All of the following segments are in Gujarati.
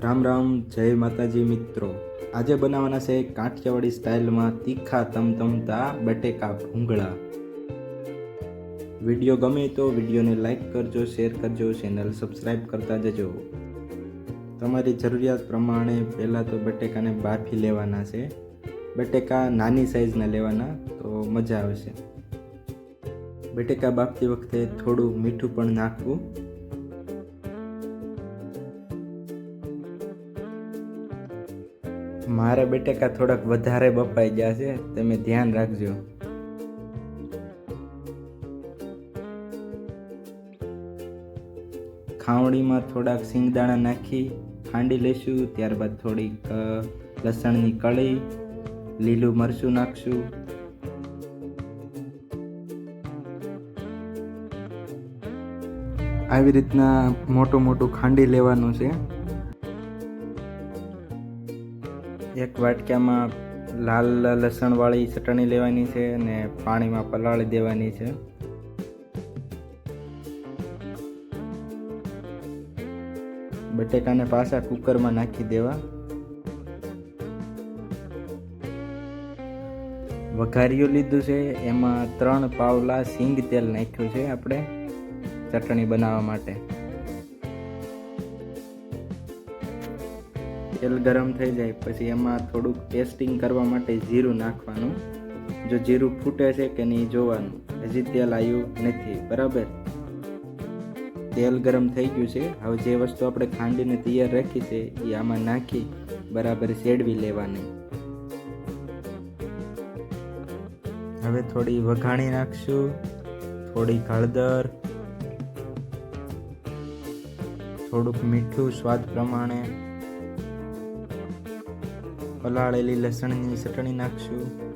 રામ રામ, જય માતાજી મિત્રો. આજે બનાવવાના છે કાઠિયાવાડી સ્ટાઇલમાં તીખા તમતમતા બટેકા ભૂંગળા. વીડિયો ગમે તો વિડીયોને લાઈક કરજો, શેર કરજો, ચેનલ સબસ્ક્રાઈબ કરતા જજો. તમારી જરૂરિયાત પ્રમાણે પહેલાં તો બટેકાને બાફી લેવાના છે. બટેકા નાની સાઈઝના લેવાના, તો મજા આવશે. બટેકા બાફતી વખતે થોડું મીઠું પણ નાખવું. મારા બટેકા થોડાક વધારે બફાઈ ગયા છે, તમે ધ્યાન રાખજો. ખાવણીમાં થોડાક સિંગદાણા નાખી, ખાંડી લઈશું, ત્યારબાદ થોડીક લસણની કળી, લીલું મરચું નાખશું. આવી રીતના મોટું મોટું ખાંડી લેવાનું છે. એક વાટક્યામાં લાલ લસણવાળી ચટણી લેવાની છે અને પાણીમાં પલાળી દેવાની છે. બટેકાને પાછા કુકરમાં નાખી દેવા. વઘારિયું લીધું છે, એમાં ત્રણ પાવલા સિંગ તેલ નાખ્યું છે આપણે ચટણી બનાવવા માટે. તેલ ગરમ થઈ જાય પછી એમાં થોડુંક ટેસ્ટિંગ કરવા માટે જીરું નાખવાનું. જો જીરું ફૂટે છે કે નહીં જોવાનું. હજી તેલ આવ્યું નથી. બરાબર? તેલ ગરમ થઈ ગયું છે. હવે જે વસ્તુ આપણે ખાંડીને તૈયાર રાખી છે, એ આમાં નાખી બરાબર શેડવી લેવાની. હવે થોડી વઘાણી નાખશું. થોડી હળદર. થોડુંક મીઠું સ્વાદ પ્રમાણે. પલાળેલી લસણની ચટણી નાખશું.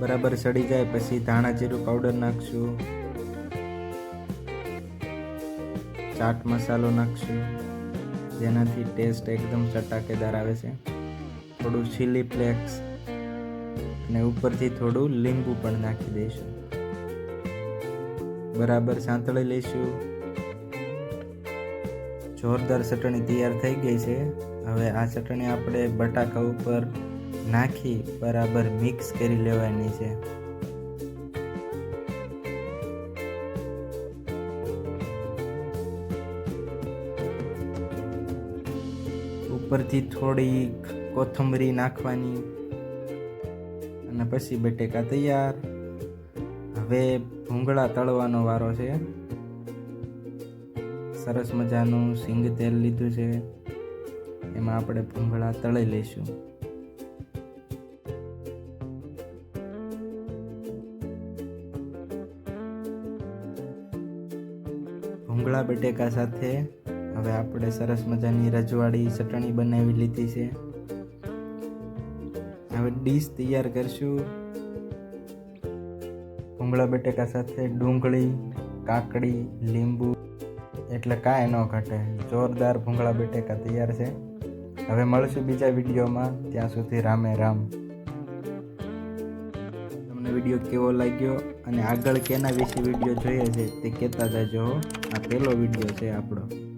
બરાબર સડી જાય પછી ધાણા જીરું પાવડર નાખશું. ચાટ મસાલો નાખશું. જેનાથી ટેસ્ટ એકદમ ચટાકેદાર આવે છે. થોડું ચીલી ફ્લેક્સ અને ઉપરથી થોડું લીંબુ પણ નાખી દઈશું. બરાબર સાંતળી લઈશું. જોરદાર ચટણી તૈયાર થઈ ગઈ છે. હવે આ ચટણી આપણે બટાકા ઉપર નાખી બરાબર મિક્સ કરી લેવાની છે. ઉપરથી થોડીક કોથમરી નાખવાની અને પછી બટેકા તૈયાર. હવે ભૂંગળા તળવાનો વારો છે. સરસ મજાનું સિંગ તેલ લીધું છે. એમાં આપણે ભૂંગળા તળી લઈશું. ભૂંગળા બટેકા સાથે હવે આપણે સરસ મજાની રજવાડી ચટણી બનાવી લીધી છે. હવે ડીશ તૈયાર કરશું. ભૂંગળા બટેકા સાથે ડુંગળી, કાકડી, લીંબુ એટલે કાંઈ ન ઘટે. જોરદાર ભૂંગળા બટેકા તૈયાર છે. હવે મળશું બીજા વિડીયોમાં. ત્યાં સુધી રામે રામ. તમને વીડિયો કેવો લાગ્યો અને આગળ કેના વિશે વીડિયો જોઈએ છે તે કહેતા જજો આ પહેલો વીડિયો છે આપણો.